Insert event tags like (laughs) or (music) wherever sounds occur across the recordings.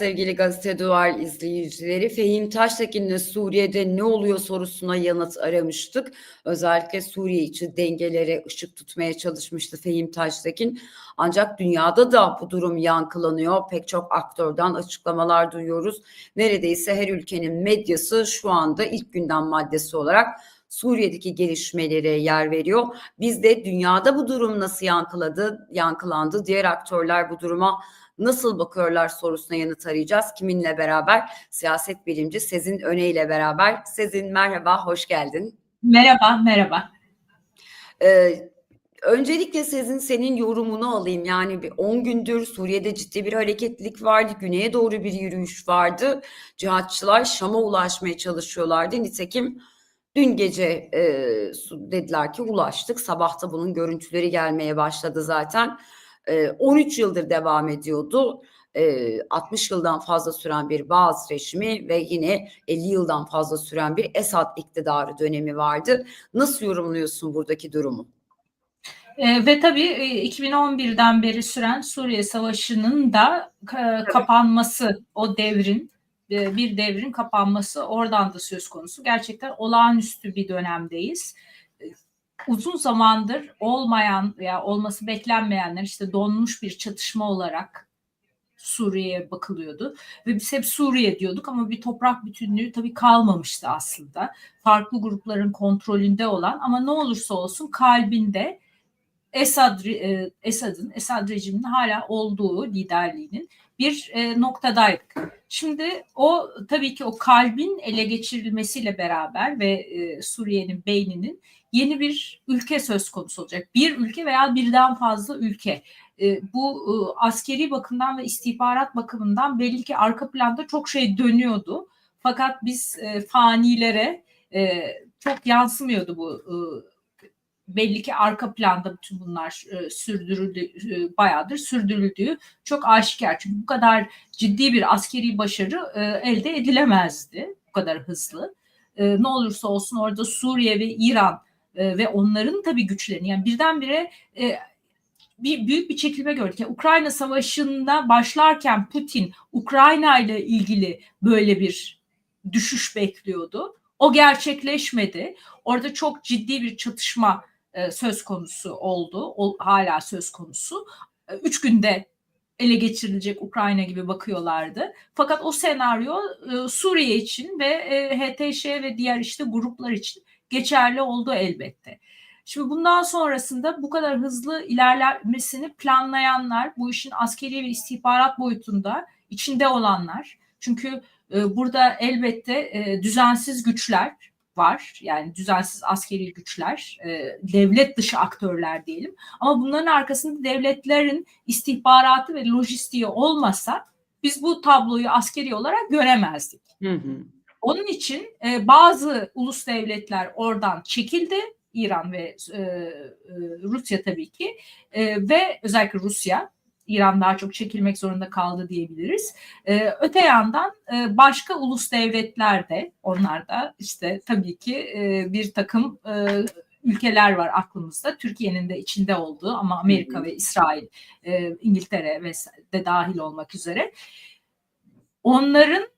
sevgili Gazete Duvar izleyicileri. Fehim Taştekin'le Suriye'de ne oluyor sorusuna yanıt aramıştık. Özellikle Suriye için dengelere ışık tutmaya çalışmıştı Fehim Taştekin. Ancak dünyada da bu durum yankılanıyor. Pek çok aktörden açıklamalar duyuyoruz. Neredeyse her ülkenin medyası şu anda ilk gündem maddesi olarak Suriye'deki gelişmelere yer veriyor. Biz de dünyada bu durum nasıl yankıladı, yankılandı, diğer aktörler bu duruma nasıl bakıyorlar sorusuna yanıt arayacağız. Kiminle beraber? Siyaset bilimci Sezin Öne ile beraber. Sezin merhaba, hoş geldin. Merhaba, merhaba. Ee, öncelikle Sezin senin yorumunu alayım. Yani bir 10 gündür Suriye'de ciddi bir hareketlilik vardı. Güneye doğru bir yürüyüş vardı. Cihatçılar Şam'a ulaşmaya çalışıyorlardı. Nitekim dün gece e, dediler ki ulaştık. Sabahta bunun görüntüleri gelmeye başladı zaten. 13 yıldır devam ediyordu. 60 yıldan fazla süren bir Bağız rejimi ve yine 50 yıldan fazla süren bir Esad iktidarı dönemi vardı. Nasıl yorumluyorsun buradaki durumu? E, ve tabii 2011'den beri süren Suriye Savaşı'nın da e, kapanması, o devrin e, bir devrin kapanması oradan da söz konusu. Gerçekten olağanüstü bir dönemdeyiz uzun zamandır olmayan veya olması beklenmeyenler işte donmuş bir çatışma olarak Suriye'ye bakılıyordu. Ve biz hep Suriye diyorduk ama bir toprak bütünlüğü tabii kalmamıştı aslında. Farklı grupların kontrolünde olan ama ne olursa olsun kalbinde Esad e, Esad'ın Esad rejiminin hala olduğu liderliğinin bir e, noktadaydık. Şimdi o tabii ki o kalbin ele geçirilmesiyle beraber ve e, Suriye'nin beyninin yeni bir ülke söz konusu olacak. Bir ülke veya birden fazla ülke. E, bu e, askeri bakımdan ve istihbarat bakımından belli ki arka planda çok şey dönüyordu. Fakat biz e, fanilere e, çok yansımıyordu bu belli ki arka planda bütün bunlar sürdürüldü e, bayağıdır sürdürüldüğü çok aşikar. Çünkü bu kadar ciddi bir askeri başarı elde edilemezdi bu kadar hızlı. Ne olursa olsun orada Suriye ve İran e, ve onların tabii güçlerini yani birdenbire e, bir büyük bir çekilme gördük. Yani Ukrayna Savaşı'nda başlarken Putin Ukrayna ile ilgili böyle bir düşüş bekliyordu. O gerçekleşmedi. Orada çok ciddi bir çatışma e, söz konusu oldu. O, hala söz konusu. E, üç günde ele geçirilecek Ukrayna gibi bakıyorlardı. Fakat o senaryo e, Suriye için ve e, HTŞ ve diğer işte gruplar için geçerli oldu elbette. Şimdi bundan sonrasında bu kadar hızlı ilerlemesini planlayanlar, bu işin askeri ve istihbarat boyutunda içinde olanlar. Çünkü e, burada elbette e, düzensiz güçler var. Yani düzensiz askeri güçler, e, devlet dışı aktörler diyelim. Ama bunların arkasında devletlerin istihbaratı ve lojistiği olmasa biz bu tabloyu askeri olarak göremezdik. Hı hı. Onun için e, bazı ulus devletler oradan çekildi. İran ve e, e, Rusya tabii ki e, ve özellikle Rusya İran daha çok çekilmek zorunda kaldı diyebiliriz. E, öte yandan e, başka ulus devletler de onlar da işte tabii ki e, bir takım e, ülkeler var aklımızda. Türkiye'nin de içinde olduğu ama Amerika ve İsrail, e, İngiltere de dahil olmak üzere. Onların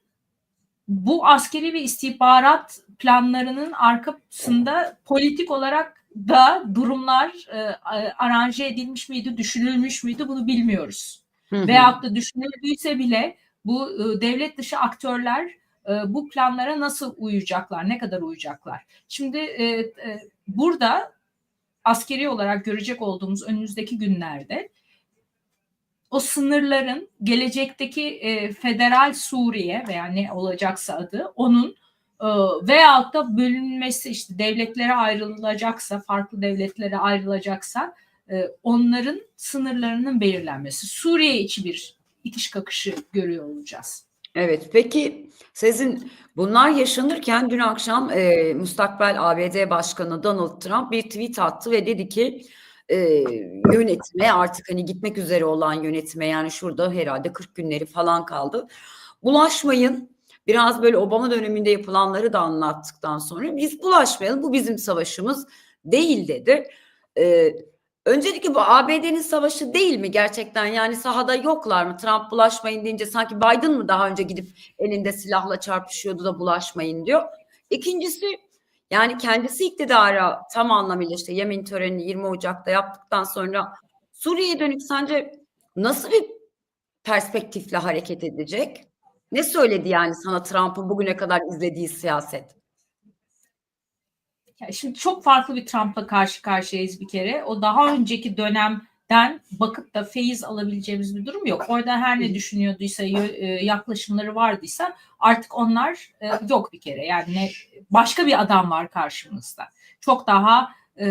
bu askeri ve istihbarat planlarının arkasında politik olarak da durumlar e, aranje edilmiş miydi, düşünülmüş müydü bunu bilmiyoruz. Hı hı. Veyahut da düşünüldüyse bile bu e, devlet dışı aktörler e, bu planlara nasıl uyacaklar, ne kadar uyacaklar? Şimdi e, e, burada askeri olarak görecek olduğumuz önümüzdeki günlerde o sınırların gelecekteki e, federal Suriye veya ne olacaksa adı onun e, veyahut da bölünmesi işte devletlere ayrılacaksa farklı devletlere ayrılacaksa e, onların sınırlarının belirlenmesi. Suriye içi bir itiş kakışı görüyor olacağız. Evet peki sizin bunlar yaşanırken dün akşam e, müstakbel ABD Başkanı Donald Trump bir tweet attı ve dedi ki e, yönetime artık hani gitmek üzere olan yönetime yani şurada herhalde 40 günleri falan kaldı. Bulaşmayın. Biraz böyle Obama döneminde yapılanları da anlattıktan sonra biz bulaşmayalım bu bizim savaşımız değil dedi. E, Öncelikle bu ABD'nin savaşı değil mi gerçekten? Yani sahada yoklar mı? Trump bulaşmayın deyince sanki Biden mı daha önce gidip elinde silahla çarpışıyordu da bulaşmayın diyor. İkincisi yani kendisi iktidara tam anlamıyla işte yemin törenini 20 Ocak'ta yaptıktan sonra Suriye'ye dönük sence nasıl bir perspektifle hareket edecek? Ne söyledi yani sana Trump'ın bugüne kadar izlediği siyaset? Ya şimdi çok farklı bir Trump'la karşı karşıyayız bir kere. O daha önceki dönemden bakıp da feyiz alabileceğimiz bir durum yok. Orada her ne düşünüyorduysa, e, yaklaşımları vardıysa artık onlar e, yok bir kere. Yani başka bir adam var karşımızda. Çok daha e,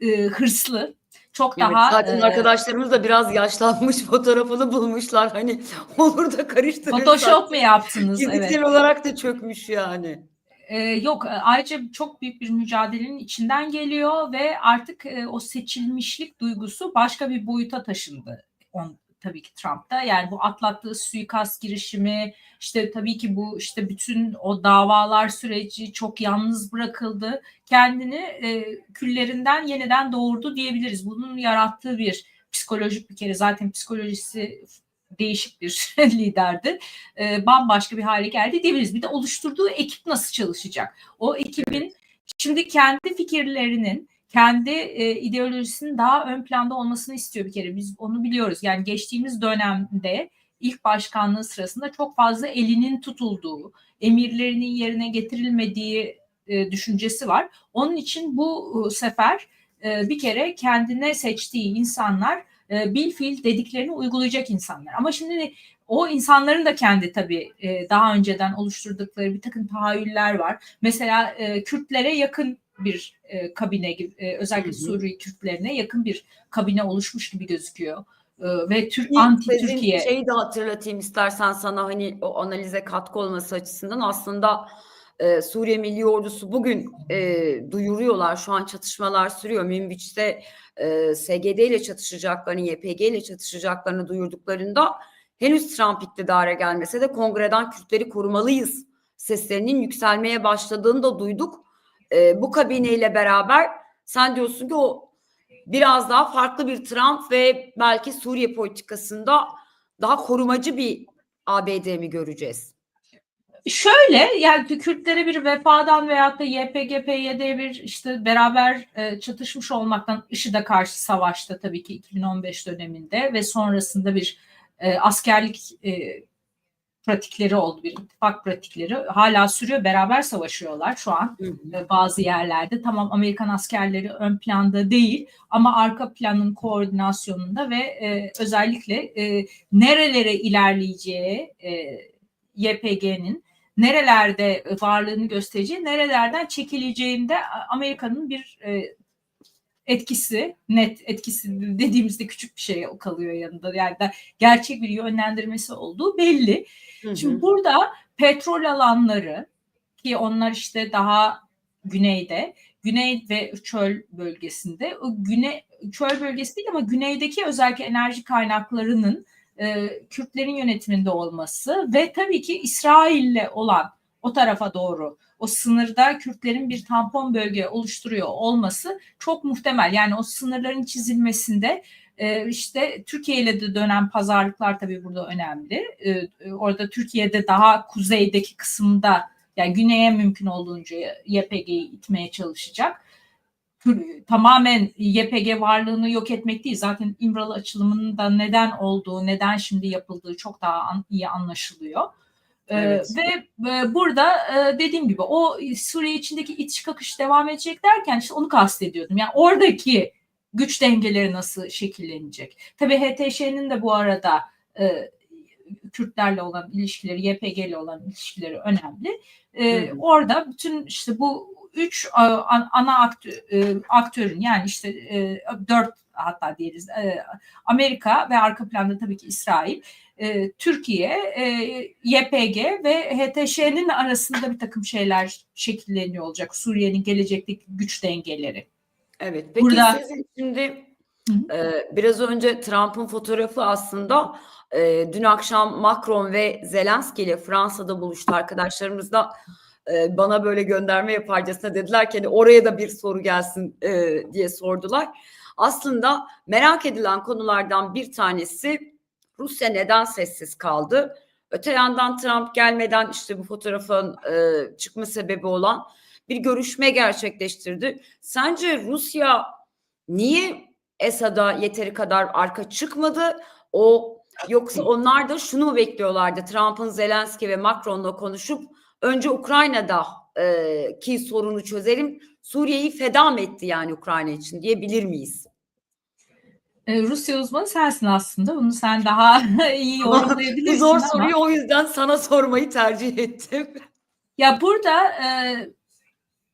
e, hırslı, çok Evet, daha zaten e, arkadaşlarımız da biraz yaşlanmış (laughs) fotoğrafını bulmuşlar. Hani (laughs) olur da karıştırırsak. Photoshop mu yaptınız? Fiziksel Evet. olarak da çökmüş yani. Ee, yok e, ayrıca çok büyük bir mücadelenin içinden geliyor ve artık e, o seçilmişlik duygusu başka bir boyuta taşındı. On, tabii ki Trump'ta yani bu atlattığı suikast girişimi işte tabii ki bu işte bütün o davalar süreci çok yalnız bırakıldı. Kendini e, küllerinden yeniden doğurdu diyebiliriz. Bunun yarattığı bir psikolojik bir kere zaten psikolojisi değişik bir (laughs) liderdi. E, bambaşka bir hale geldi diyebiliriz. Bir de oluşturduğu ekip nasıl çalışacak? O ekibin şimdi kendi fikirlerinin kendi e, ideolojisinin daha ön planda olmasını istiyor bir kere. Biz onu biliyoruz. Yani geçtiğimiz dönemde ilk başkanlığı sırasında çok fazla elinin tutulduğu, emirlerinin yerine getirilmediği e, düşüncesi var. Onun için bu e, sefer e, bir kere kendine seçtiği insanlar e, bil fiil dediklerini uygulayacak insanlar. Ama şimdi o insanların da kendi tabii e, daha önceden oluşturdukları bir takım tahayyüller var. Mesela e, Kürtlere yakın bir e, kabine gibi e, özellikle Hı hı. Suriye Kürtlerine yakın bir kabine oluşmuş gibi gözüküyor. E, ve İlk anti Türkiye Şeyi de hatırlatayım istersen sana hani o analize katkı olması açısından aslında e, Suriye Milli Ordusu bugün e, duyuruyorlar şu an çatışmalar sürüyor. Minbiç'te e, SGD ile çatışacaklarını, YPG ile çatışacaklarını duyurduklarında henüz Trump iktidara gelmese de kongreden Kürtleri korumalıyız seslerinin yükselmeye başladığını da duyduk. E, bu kabineyle beraber sen diyorsun ki o biraz daha farklı bir Trump ve belki Suriye politikasında daha korumacı bir ABD mi göreceğiz? Şöyle yani Kürtlere bir vefadan veyahut da YPG, PYD bir işte beraber e, çatışmış olmaktan IŞİD'e karşı savaşta tabii ki 2015 döneminde ve sonrasında bir e, askerlik e, pratikleri oldu, bir ittifak pratikleri hala sürüyor, beraber savaşıyorlar şu an bazı yerlerde. Tamam Amerikan askerleri ön planda değil ama arka planın koordinasyonunda ve e, özellikle e, nerelere ilerleyeceği e, YPG'nin nerelerde varlığını göstereceği, nerelerden çekileceğinde Amerika'nın bir e, etkisi, net etkisi dediğimizde küçük bir şey kalıyor yanında. Yani da gerçek bir yönlendirmesi olduğu belli. Hı hı. Şimdi burada petrol alanları ki onlar işte daha güneyde, güney ve çöl bölgesinde, o güney çöl bölgesi değil ama güneydeki özellikle enerji kaynaklarının e, Kürtlerin yönetiminde olması ve tabii ki İsrail'le olan o tarafa doğru o sınırda Kürtlerin bir tampon bölge oluşturuyor olması çok muhtemel. Yani o sınırların çizilmesinde e, işte Türkiye ile de dönen pazarlıklar tabii burada önemli. E, orada Türkiye'de daha kuzeydeki kısımda yani güneye mümkün olduğunca YPG'yi itmeye çalışacak tamamen YPG varlığını yok etmek değil. Zaten İmralı açılımının da neden olduğu, neden şimdi yapıldığı çok daha an, iyi anlaşılıyor. Evet. Ee, ve e, burada e, dediğim gibi o Suriye içindeki itiş kakış devam edecek derken işte onu kastediyordum. Yani oradaki güç dengeleri nasıl şekillenecek? Tabii HTŞ'nin de bu arada e, Kürtlerle olan ilişkileri, YPG ile olan ilişkileri önemli. E, hı. orada bütün işte bu üç e, an- ana aktör, e, aktörün yani işte e, dört hatta diyelim Amerika ve arka planda tabii ki İsrail, Türkiye, YPG ve HTŞ'nin arasında bir takım şeyler şekilleniyor olacak. Suriye'nin gelecekteki güç dengeleri. Evet. Peki Burada- sizin şimdi biraz önce Trump'ın fotoğrafı aslında e, dün akşam Macron ve Zelenski ile Fransa'da buluştu arkadaşlarımız da e, bana böyle gönderme yaparcasına dediler ki hani oraya da bir soru gelsin e, diye sordular. Aslında merak edilen konulardan bir tanesi Rusya neden sessiz kaldı? Öte yandan Trump gelmeden işte bu fotoğrafın e, çıkma sebebi olan bir görüşme gerçekleştirdi. Sence Rusya niye Esad'a yeteri kadar arka çıkmadı? O yoksa onlar da şunu bekliyorlardı? Trump'ın Zelenski ve Macron'la konuşup önce Ukrayna'da e, ki sorunu çözelim. Suriye'yi feda mı etti yani Ukrayna için diyebilir miyiz? Ee, Rusya uzmanı sensin aslında. Bunu sen daha (laughs) iyi Bu yorumlayabilirsin zor ama. soruyu o yüzden sana sormayı tercih ettim. Ya burada e,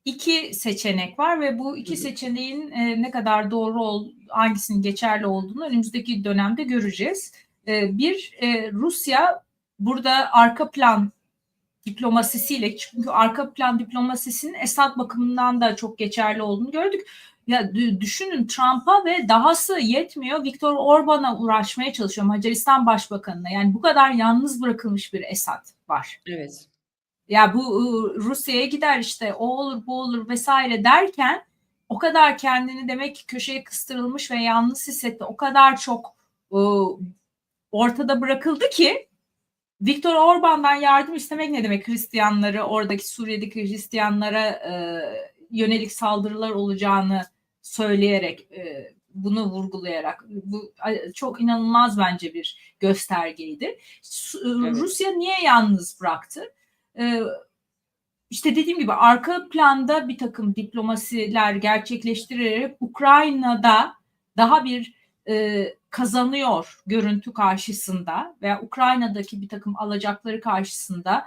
iki seçenek var ve bu iki seçeneğin e, ne kadar doğru ol, hangisinin geçerli olduğunu önümüzdeki dönemde göreceğiz. E, bir e, Rusya burada arka plan diplomasisiyle çünkü arka plan diplomasisinin Esad bakımından da çok geçerli olduğunu gördük. Ya dü- düşünün Trump'a ve dahası yetmiyor. Viktor Orban'a uğraşmaya çalışıyor Macaristan Başbakanı'na. Yani bu kadar yalnız bırakılmış bir Esad var. Evet. Ya bu ıı, Rusya'ya gider işte o olur bu olur vesaire derken o kadar kendini demek ki köşeye kıstırılmış ve yalnız hissetti. O kadar çok ıı, ortada bırakıldı ki Viktor Orban'dan yardım istemek ne demek? Hristiyanları oradaki Suriye'deki Hristiyanlara e, yönelik saldırılar olacağını söyleyerek e, bunu vurgulayarak bu çok inanılmaz bence bir göstergeydi. Su- Evet. Rusya niye yalnız bıraktı? Ee, işte dediğim gibi arka planda bir takım diplomasiler gerçekleştirerek Ukrayna'da daha bir e, kazanıyor görüntü karşısında veya Ukrayna'daki bir takım alacakları karşısında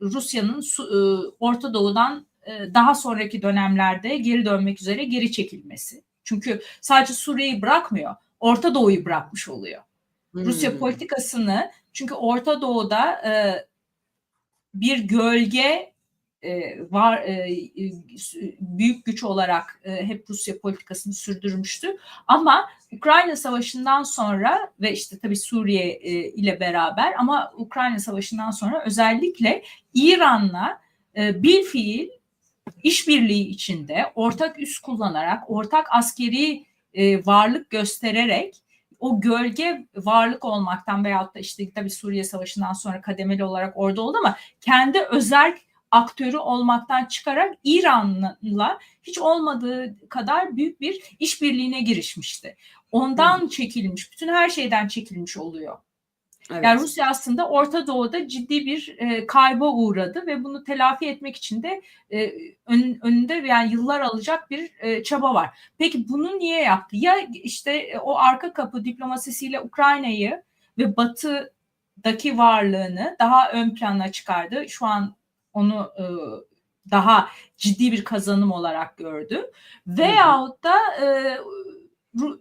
Rusya'nın e, Orta Doğu'dan e, daha sonraki dönemlerde geri dönmek üzere geri çekilmesi. Çünkü sadece Suriye'yi bırakmıyor, Orta Doğu'yu bırakmış oluyor. Rusya Hmm. politikasını çünkü Orta Doğu'da e, bir gölge e, var e, e, büyük güç olarak hep Rusya politikasını sürdürmüştü. Ama Ukrayna Savaşı'ndan sonra ve işte tabii Suriye ile beraber ama Ukrayna Savaşı'ndan sonra özellikle İran'la bir fiil işbirliği içinde ortak üs kullanarak, ortak askeri varlık göstererek o gölge varlık olmaktan veyahut da işte tabii Suriye Savaşı'ndan sonra kademeli olarak orada oldu ama kendi özel aktörü olmaktan çıkarak İran'la hiç olmadığı kadar büyük bir işbirliğine girişmişti. Ondan çekilmiş, bütün her şeyden çekilmiş oluyor. Evet. Yani Rusya aslında Orta Doğu'da ciddi bir e, kayba uğradı ve bunu telafi etmek için de e, ön- önünde yani yıllar alacak bir e, çaba var. Peki bunu niye yaptı? Ya işte e, o arka kapı diplomasisiyle Ukrayna'yı ve Batı'daki varlığını daha ön plana çıkardı. Şu an onu e, daha ciddi bir kazanım olarak gördü. Veyahut da e,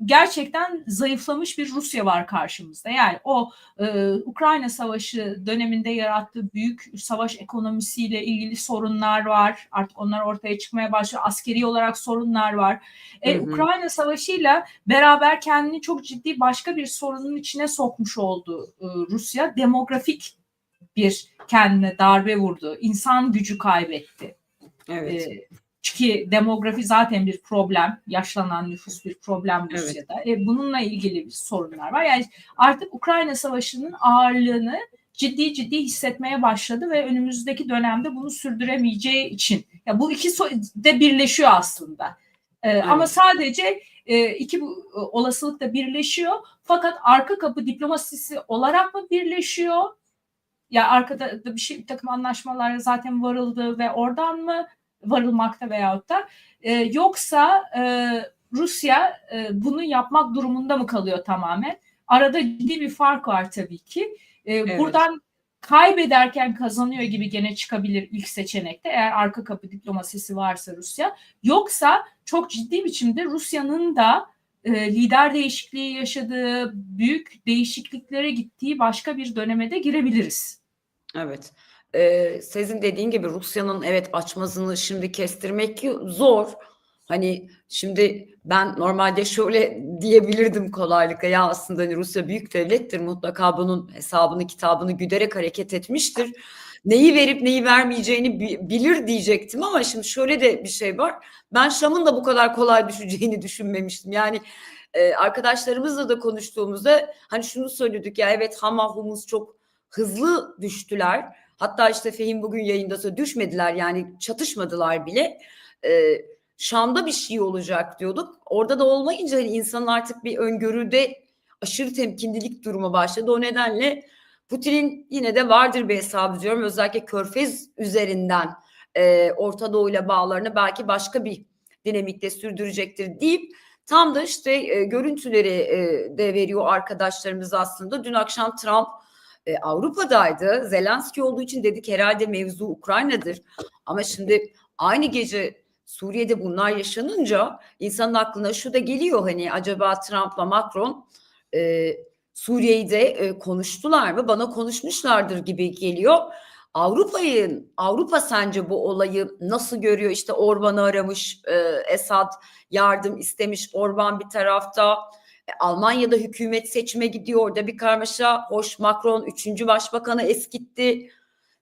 gerçekten zayıflamış bir Rusya var karşımızda. Yani o e, Ukrayna Savaşı döneminde yarattığı büyük savaş ekonomisiyle ilgili sorunlar var. Artık onlar ortaya çıkmaya başlıyor. Askeri olarak sorunlar var. E, Hı hı. Ukrayna Savaşı'yla beraber kendini çok ciddi başka bir sorunun içine sokmuş oldu e, Rusya. Demografik bir kendine darbe vurdu. İnsan gücü kaybetti. Evet. E, çünkü demografi zaten bir problem. Yaşlanan nüfus bir problem Evet. Rusya'da. E, bununla ilgili bir sorunlar var. Yani artık Ukrayna Savaşı'nın ağırlığını ciddi ciddi hissetmeye başladı ve önümüzdeki dönemde bunu sürdüremeyeceği için. Ya bu iki so- de birleşiyor aslında. E, Ama sadece e, iki bu e, olasılık da birleşiyor. Fakat arka kapı diplomasisi olarak mı birleşiyor? Ya arkada da bir şey bir takım anlaşmalara zaten varıldı ve oradan mı varılmakta veyahut da e, yoksa e, Rusya e, bunu yapmak durumunda mı kalıyor tamamen? Arada ciddi bir fark var tabii ki. E, Evet. Buradan kaybederken kazanıyor gibi gene çıkabilir ilk seçenekte eğer arka kapı diplomasisi varsa Rusya. Yoksa çok ciddi biçimde Rusya'nın da e, lider değişikliği yaşadığı, büyük değişikliklere gittiği başka bir döneme de girebiliriz. Evet. Ee, sizin dediğin gibi Rusya'nın evet açmazını şimdi kestirmek zor. Hani şimdi ben normalde şöyle diyebilirdim kolaylıkla ya aslında hani Rusya büyük devlettir mutlaka bunun hesabını kitabını güderek hareket etmiştir. Neyi verip neyi vermeyeceğini bi- bilir diyecektim ama şimdi şöyle de bir şey var. Ben Şam'ın da bu kadar kolay (laughs) düşeceğini düşünmemiştim. Yani e, arkadaşlarımızla da konuştuğumuzda hani şunu söyledik ya evet Hama Humus çok hızlı düştüler. Hatta işte Fehim bugün yayında söyledi, düşmediler yani çatışmadılar bile. E, Şam'da bir şey olacak diyorduk. Orada da olmayınca hani insanın artık bir öngörüde aşırı temkinlilik durumu başladı. O nedenle Putin'in yine de vardır bir hesabı diyorum. Özellikle Körfez üzerinden e, Orta Doğu ile bağlarını belki başka bir dinamikte sürdürecektir deyip tam da işte e, görüntüleri e, de veriyor arkadaşlarımız aslında. Dün akşam Trump e, Avrupa'daydı. Zelenski olduğu için dedik herhalde mevzu Ukrayna'dır. Ama şimdi aynı gece Suriye'de bunlar yaşanınca insanın aklına şu da geliyor hani acaba Trump'la Macron e, Suriye'yi de e, konuştular mı? Bana konuşmuşlardır gibi geliyor. Avrupa'yı Avrupa sence bu olayı nasıl görüyor? İşte Orban'ı aramış, e, Esad yardım istemiş, Orban bir tarafta. E, Almanya'da hükümet seçime gidiyor. Orada bir karmaşa. Hoş Macron 3. başbakanı eskitti.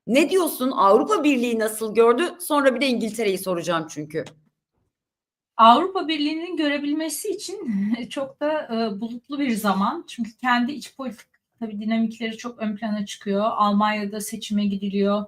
Ne diyorsun? Avrupa Birliği nasıl gördü? Sonra bir de İngiltere'yi soracağım çünkü. Avrupa Birliği'nin görebilmesi için (laughs) çok da e, bulutlu bir zaman. Çünkü kendi iç politik tabii dinamikleri çok ön plana çıkıyor. Almanya'da seçime gidiliyor.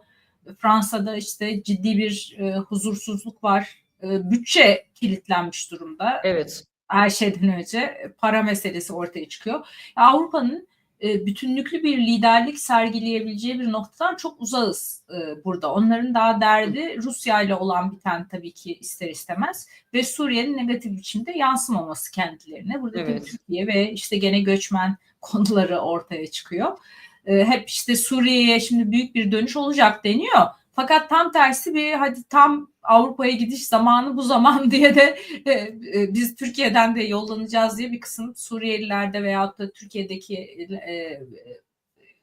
Fransa'da işte ciddi bir e, huzursuzluk var. E, bütçe kilitlenmiş durumda. Evet. Her şeyden önce para meselesi ortaya çıkıyor. Avrupa'nın e, bütünlüklü bir liderlik sergileyebileceği bir noktadan çok uzağız e, burada. Onların daha derdi Rusya ile olan biten tabii ki ister istemez ve Suriye'nin negatif biçimde yansımaması kendilerine. Burada Evet. Türkiye ve işte gene göçmen (laughs) konuları ortaya çıkıyor. E, hep işte Suriye'ye şimdi büyük bir dönüş olacak deniyor. Fakat tam tersi bir hadi tam Avrupa'ya gidiş zamanı bu zaman (laughs) diye de e, e, biz Türkiye'den de yollanacağız diye bir kısım Suriyelilerde veyahut da Türkiye'deki e,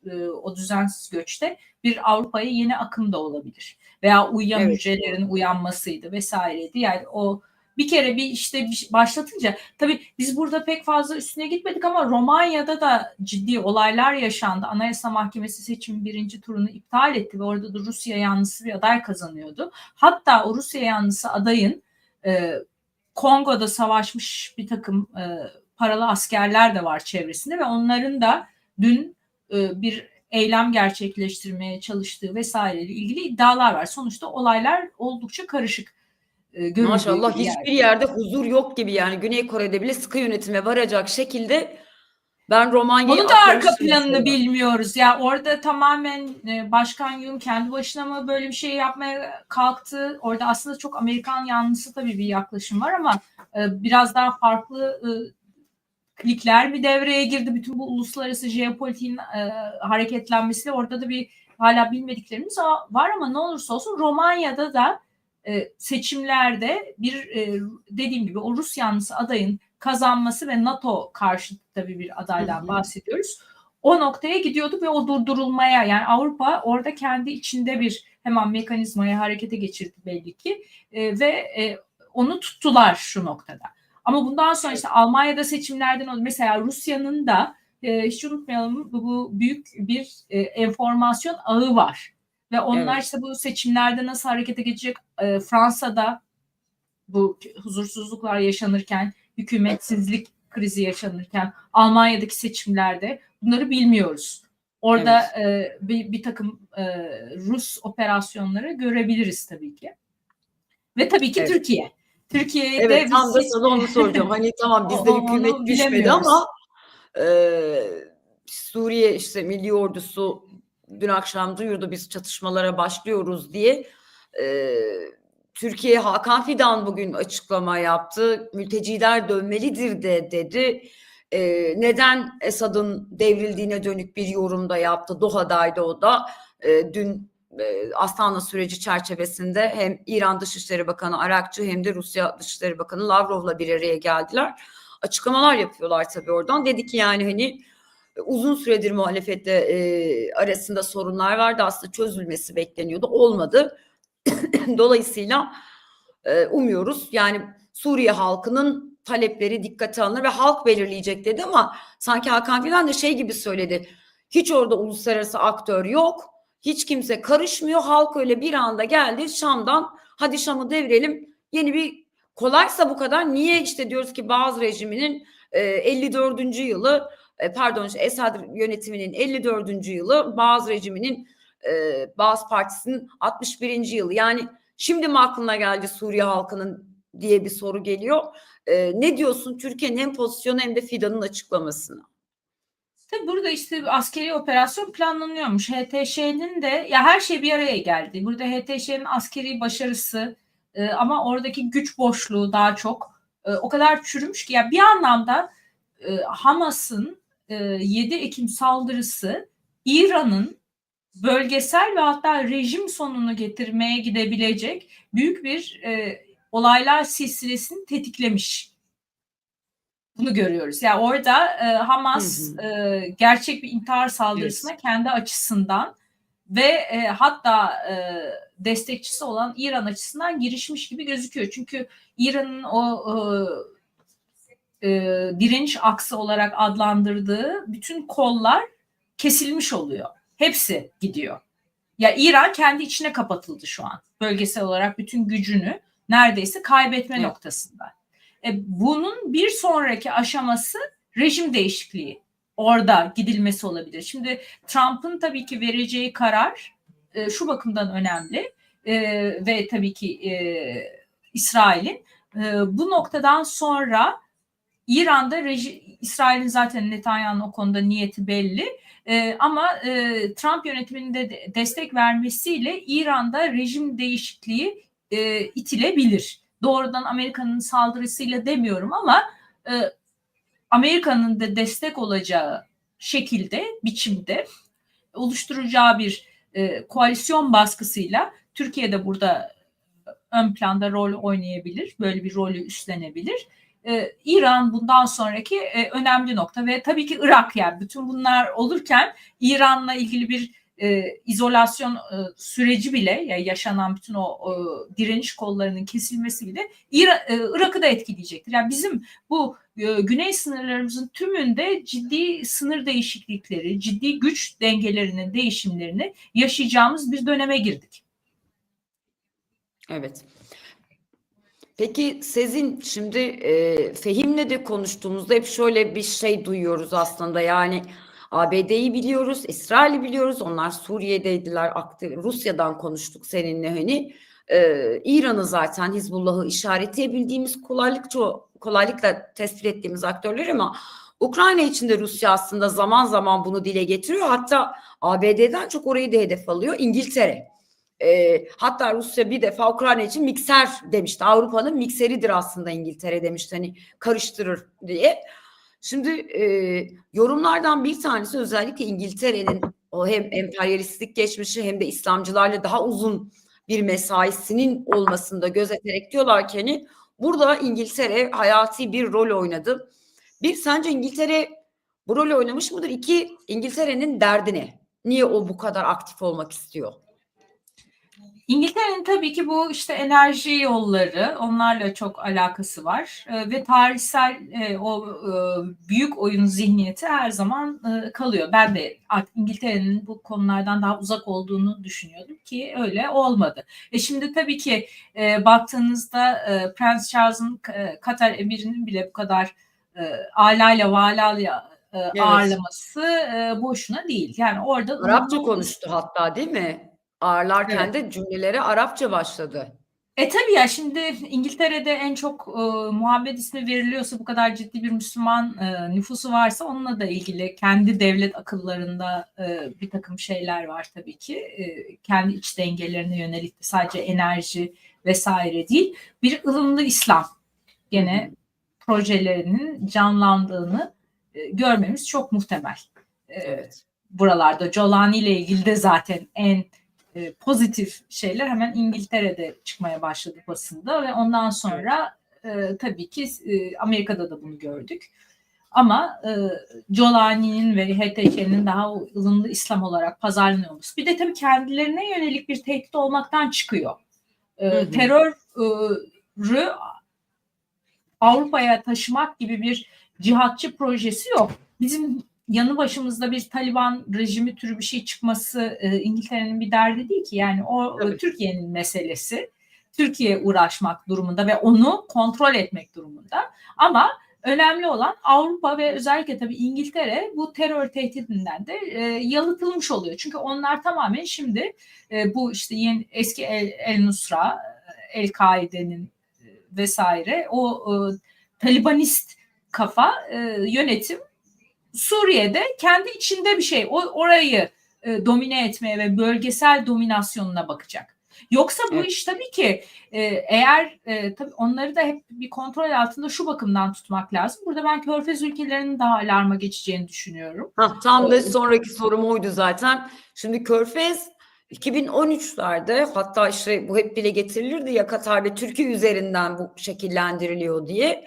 e, o düzensiz göçte bir Avrupa'ya yeni akım da olabilir. Veya uyuyan Evet. hücrelerin uyanmasıydı vesaireydi. Yani o bir kere bir işte bir şey başlatınca tabii biz burada pek fazla üstüne gitmedik ama Romanya'da da ciddi olaylar yaşandı. Anayasa Mahkemesi seçim birinci turunu iptal etti ve orada da Rusya yanlısı bir aday kazanıyordu. Hatta o Rusya yanlısı adayın e, Kongo'da savaşmış bir takım e, paralı askerler de var çevresinde ve onların da dün e, bir eylem gerçekleştirmeye çalıştığı vesaireyle ilgili iddialar var. Sonuçta olaylar oldukça karışık. E, Maşallah hiçbir yani. yerde huzur yok gibi yani Güney Kore'de bile sıkı yönetime varacak şekilde ben Romanya'yı Onun da arka planını bilmiyoruz. Ya orada tamamen e, Başkan Yun kendi başına mı böyle bir şey yapmaya kalktı? Orada aslında çok Amerikan yanlısı tabii bir yaklaşım var ama e, biraz daha farklı e, klikler mi devreye girdi? Bütün bu uluslararası jeopolitiğin e, hareketlenmesiyle orada da bir hala bilmediklerimiz var ama ne olursa olsun Romanya'da da seçimlerde bir e, dediğim gibi o Rus yanlısı adayın kazanması ve NATO karşıtı tabii bir adaydan bahsediyoruz. O noktaya gidiyordu ve o durdurulmaya yani Avrupa orada kendi içinde bir hemen mekanizmayı harekete geçirdi belli ki E, ve e, onu tuttular şu noktada. Ama bundan sonra işte Almanya'da seçimlerden. Mesela Rusya'nın da e, hiç unutmayalım bu, bu büyük bir e, enformasyon ağı var. Ve onlar Evet. işte bu seçimlerde nasıl harekete geçecek? E, Fransa'da bu huzursuzluklar yaşanırken, hükümetsizlik krizi yaşanırken, Almanya'daki seçimlerde bunları bilmiyoruz. Orada e, bir, bir takım e, Rus operasyonları görebiliriz tabii ki. Ve tabii ki Evet. Türkiye. Türkiye'de Evet tam da sana onu soracağım. Hani tamam bizde (laughs) hükümet düşmedi ama e, Suriye işte Milli Ordusu dün akşam duyurdu biz çatışmalara başlıyoruz diye. E, Türkiye Hakan Fidan bugün açıklama yaptı. Mülteciler dönmelidir de dedi. E, neden Esad'ın devrildiğine dönük bir yorumda yaptı. Doha'daydı o da. E, dün e, Astana süreci çerçevesinde hem İran Dışişleri Bakanı Arakçı hem de Rusya Dışişleri Bakanı Lavrov'la bir araya geldiler. Açıklamalar yapıyorlar tabii oradan. Dedi ki yani hani uzun süredir muhalefette e, arasında sorunlar vardı. Aslında çözülmesi bekleniyordu. Olmadı. (coughs) Dolayısıyla e, umuyoruz. Yani Suriye halkının talepleri dikkate alınır ve halk belirleyecek dedi ama sanki Hakan Fidan da şey gibi söyledi. Hiç orada uluslararası aktör yok. Hiç kimse karışmıyor. Halk öyle bir anda geldi Şam'dan hadi Şam'ı devirelim. Yeni bir kolaysa bu kadar niye işte diyoruz ki bazı rejiminin e, 54. yılı pardon Esad yönetiminin 54. yılı bazı rejiminin e, bazı partisinin 61. yılı yani şimdi mi aklına geldi Suriye halkının diye bir soru geliyor. E, ne diyorsun Türkiye'nin hem pozisyonu hem de Fidan'ın açıklamasına? Tabii burada işte askeri operasyon planlanıyormuş. HTŞ'nin de ya her şey bir araya geldi. Burada HTŞ'nin askeri başarısı e, ama oradaki güç boşluğu daha çok e, o kadar çürümüş ki ya bir anlamda e, Hamas'ın e, 7 Ekim saldırısı İran'ın bölgesel ve hatta rejim sonunu getirmeye gidebilecek büyük bir e, olaylar silsilesini tetiklemiş. Bunu görüyoruz. Yani orada e, Hamas Hı e, gerçek bir intihar saldırısına kendi açısından ve e, hatta e, destekçisi olan İran açısından girişmiş gibi gözüküyor. Çünkü İran'ın o e, e, direniş aksı olarak adlandırdığı bütün kollar kesilmiş oluyor. Hepsi gidiyor. Ya İran kendi içine kapatıldı şu an. Bölgesel olarak bütün gücünü neredeyse kaybetme Evet. noktasında. E, bunun bir sonraki aşaması rejim değişikliği. Orada gidilmesi olabilir. Şimdi Trump'ın tabii ki vereceği karar e, şu bakımdan önemli e, ve tabii ki e, İsrail'in e, bu noktadan sonra İran'da reji, İsrail'in zaten Netanyahu'nun o konuda niyeti belli. E, ama e, Trump yönetiminin de de- destek vermesiyle İran'da rejim değişikliği e, itilebilir. Doğrudan Amerika'nın saldırısıyla demiyorum ama e, Amerika'nın da destek olacağı şekilde, biçimde oluşturacağı bir e, koalisyon baskısıyla Türkiye de burada ön planda rol oynayabilir, böyle bir rolü üstlenebilir. Ee, İran bundan sonraki e, önemli nokta ve tabii ki Irak yani bütün bunlar olurken İran'la ilgili bir e, izolasyon e, süreci bile ya yaşanan bütün o, o direniş kollarının kesilmesi bile İra- e, Irak'ı da etkileyecektir. Yani bizim bu e, güney sınırlarımızın tümünde ciddi sınır değişiklikleri, ciddi güç dengelerinin değişimlerini yaşayacağımız bir döneme girdik. Evet. Peki Sezin şimdi e, Fehim'le de konuştuğumuzda hep şöyle bir şey duyuyoruz aslında yani ABD'yi biliyoruz, İsrail'i biliyoruz. Onlar Suriye'deydiler, Rusya'dan konuştuk seninle hani. E, İran'ı zaten Hizbullah'ı işaretleyebildiğimiz kolaylıkça kolaylıkla tespit ettiğimiz aktörler ama Ukrayna için de Rusya aslında zaman zaman bunu dile getiriyor. Hatta ABD'den çok orayı da hedef alıyor. İngiltere. E, hatta Rusya bir defa Ukrayna için mikser demişti. Avrupa'nın mikseridir aslında İngiltere demişti hani karıştırır diye. Şimdi e, yorumlardan bir tanesi özellikle İngiltere'nin o hem emperyalistlik geçmişi hem de İslamcılarla daha uzun bir mesaisinin olmasında gözeterek diyorlar ki hani burada İngiltere hayati bir rol oynadı. Bir sence İngiltere bu rolü oynamış mıdır? İki İngiltere'nin derdi ne? Niye o bu kadar aktif olmak istiyor? İngiltere'nin tabii ki bu işte enerji yolları onlarla çok alakası var E, ve tarihsel e, o e, büyük oyun zihniyeti her zaman e, kalıyor. Ben de artık İngiltere'nin bu konulardan daha uzak olduğunu düşünüyordum ki öyle olmadı. E şimdi tabii ki e, baktığınızda e, Prens Charles'ın e, Katar emirinin bile bu kadar e, alayla valayla e, Evet. ağırlaması e, boşuna değil. Yani orada Arapça konuştu hatta değil mi? Ağırlarken de cümlelere Arapça başladı. E tabii ya şimdi İngiltere'de en çok e, Muhammed ismi veriliyorsa bu kadar ciddi bir Müslüman e, nüfusu varsa onunla da ilgili kendi devlet akıllarında e, bir takım şeyler var tabii ki. E, kendi iç dengelerine yönelik de sadece enerji vesaire değil. Bir ılımlı İslam gene projelerinin canlandığını e, görmemiz çok muhtemel. E, Evet. buralarda. Jolani ile ilgili de zaten en e, pozitif şeyler hemen İngiltere'de çıkmaya başladı basında ve ondan sonra e, tabii ki e, Amerika'da da bunu gördük. Ama e, Jolani'nin ve HTK'nin daha ılımlı İslam olarak pazarlanıyor olması. Bir de tabii kendilerine yönelik bir tehdit olmaktan çıkıyor. E, Hı hı. terörü Avrupa'ya taşımak gibi bir cihatçı projesi yok. Bizim yanı başımızda bir Taliban rejimi türü bir şey çıkması e, İngiltere'nin bir derdi değil ki. Yani o Tabii. Türkiye'nin meselesi. Türkiye uğraşmak durumunda ve onu kontrol etmek durumunda. Ama önemli olan Avrupa ve özellikle tabii İngiltere bu terör tehdidinden de e, yalıtılmış oluyor. Çünkü onlar tamamen şimdi e, bu işte yeni eski El, El Nusra, El Kaide'nin e, vesaire o e, Talibanist kafa e, yönetim Suriye'de kendi içinde bir şey o orayı e, domine etmeye ve bölgesel dominasyonuna bakacak. Yoksa bu Evet. iş tabii ki e, eğer e, tabii onları da hep bir kontrol altında şu bakımdan tutmak lazım. Burada ben Körfez ülkelerinin daha alarma geçeceğini düşünüyorum. Hah, tam da sonraki sorum oydu zaten. Şimdi Körfez 2013'lerde hatta işte bu hep dile getirilirdi ya Katar ve Türkiye üzerinden bu şekillendiriliyor diye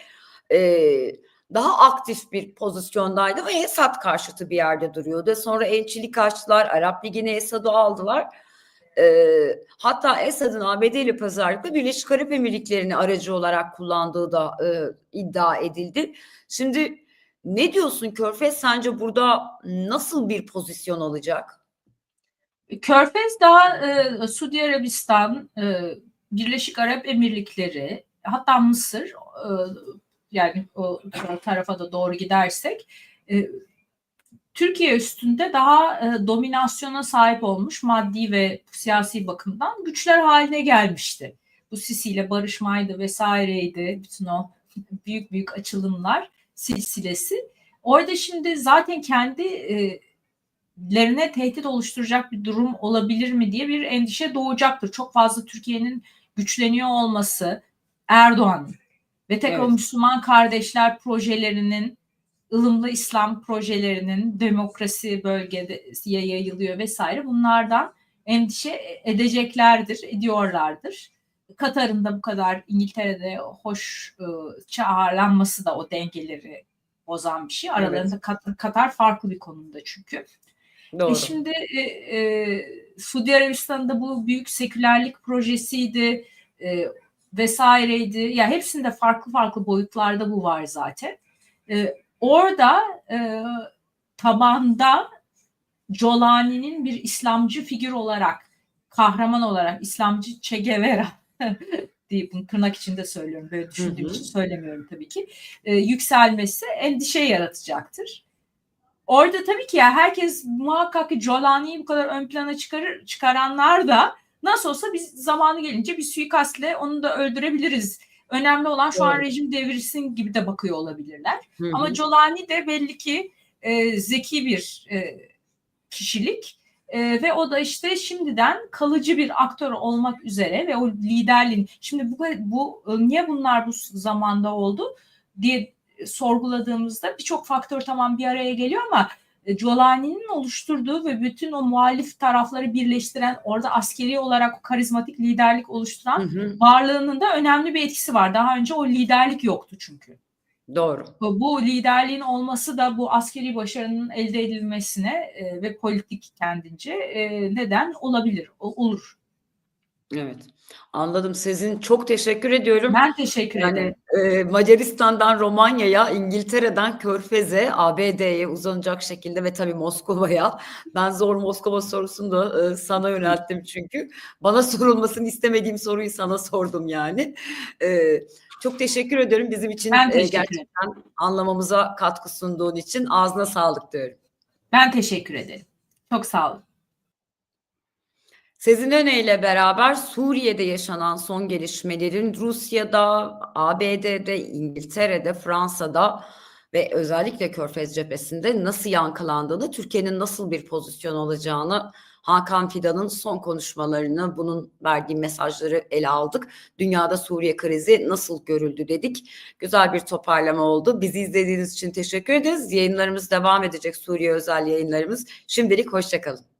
Ee, daha aktif bir pozisyondaydı ve Esad karşıtı bir yerde duruyordu. Sonra elçilik açtılar, Arap Ligi'ne Esad'ı aldılar. Ee, hatta Esad'ın ABD ile pazarlıkta Birleşik Arap Emirlikleri'ni aracı olarak kullandığı da e, iddia edildi. Şimdi ne diyorsun Körfez sence burada nasıl bir pozisyon alacak? Körfez daha e, Suudi Arabistan, e, Birleşik Arap Emirlikleri, hatta Mısır, e, yani o tarafa da doğru gidersek, e, Türkiye üstünde daha e, dominasyona sahip olmuş maddi ve siyasi bakımdan güçler haline gelmişti. Bu Sisi ile barışmaydı vesaireydi, bütün o (laughs) büyük büyük açılımlar silsilesi. Orada şimdi zaten kendi e, lerine tehdit oluşturacak bir durum olabilir mi diye bir endişe doğacaktır. Çok fazla Türkiye'nin güçleniyor olması, Erdoğan'ın ve tek o Evet. Müslüman kardeşler projelerinin, ılımlı İslam projelerinin demokrasi bölgede yayılıyor vesaire bunlardan endişe edeceklerdir, ediyorlardır. Katar'ın da bu kadar İngiltere'de hoş e, çağrılanması da o dengeleri bozan bir şey. Aralarında Katar, Katar farklı bir konumda çünkü. Doğru. E şimdi e, e, Suudi Arabistan'da bu büyük sekülerlik projesiydi e, vesaireydi. Ya yani hepsinde farklı farklı boyutlarda bu var zaten. E, orada e, tabanda Jolani'nin bir İslamcı figür olarak, kahraman olarak, İslamcı Che Guevara (laughs) deyip bunu tırnak içinde söylüyorum. Böyle düşündüğüm için söylemiyorum tabii ki. E, yükselmesi endişe yaratacaktır. Orada tabii ki ya herkes muhakkak ki Jolani'yi bu kadar ön plana çıkarır, çıkaranlar da nasıl olsa biz zamanı gelince bir suikastle onu da öldürebiliriz. Önemli olan şu an Doğru. rejim devirsin gibi de bakıyor olabilirler. Hı hı. Ama Jolani de belli ki e, zeki bir e, kişilik E, ve o da işte şimdiden kalıcı bir aktör olmak üzere ve o liderliğin şimdi bu, bu e, niye bunlar bu zamanda oldu diye sorguladığımızda birçok faktör tamam bir araya geliyor ama Jolani'nin oluşturduğu ve bütün o muhalif tarafları birleştiren orada askeri olarak o karizmatik liderlik oluşturan Hı hı. varlığının da önemli bir etkisi var. Daha önce o liderlik yoktu çünkü. Doğru. Bu bu liderliğin olması da bu askeri başarının elde edilmesine e, ve politik kendince e, neden olabilir, o- olur. Evet. Anladım. Sizin çok teşekkür ediyorum. Ben teşekkür ederim. Yani e, Macaristan'dan Romanya'ya, İngiltere'den Körfez'e, ABD'ye uzanacak şekilde ve tabii Moskova'ya. Ben zor Moskova sorusunu da e, sana yönelttim çünkü. Bana sorulmasını istemediğim soruyu sana sordum yani. E, çok teşekkür ediyorum bizim için Ben e, ederim. gerçekten anlamamıza katkı sunduğun için. Ağzına sağlık diyorum. Ben teşekkür ederim. Çok sağ olun. Sezin Öne ile beraber Suriye'de yaşanan son gelişmelerin Rusya'da, ABD'de, İngiltere'de, Fransa'da ve özellikle Körfez cephesinde nasıl yankılandığını, Türkiye'nin nasıl bir pozisyon alacağını, Hakan Fidan'ın son konuşmalarını, bunun verdiği mesajları ele aldık. Dünyada Suriye krizi nasıl görüldü dedik. Güzel bir toparlama oldu. Bizi izlediğiniz için teşekkür ederiz. Yayınlarımız devam edecek Suriye özel yayınlarımız. Şimdilik hoşçakalın.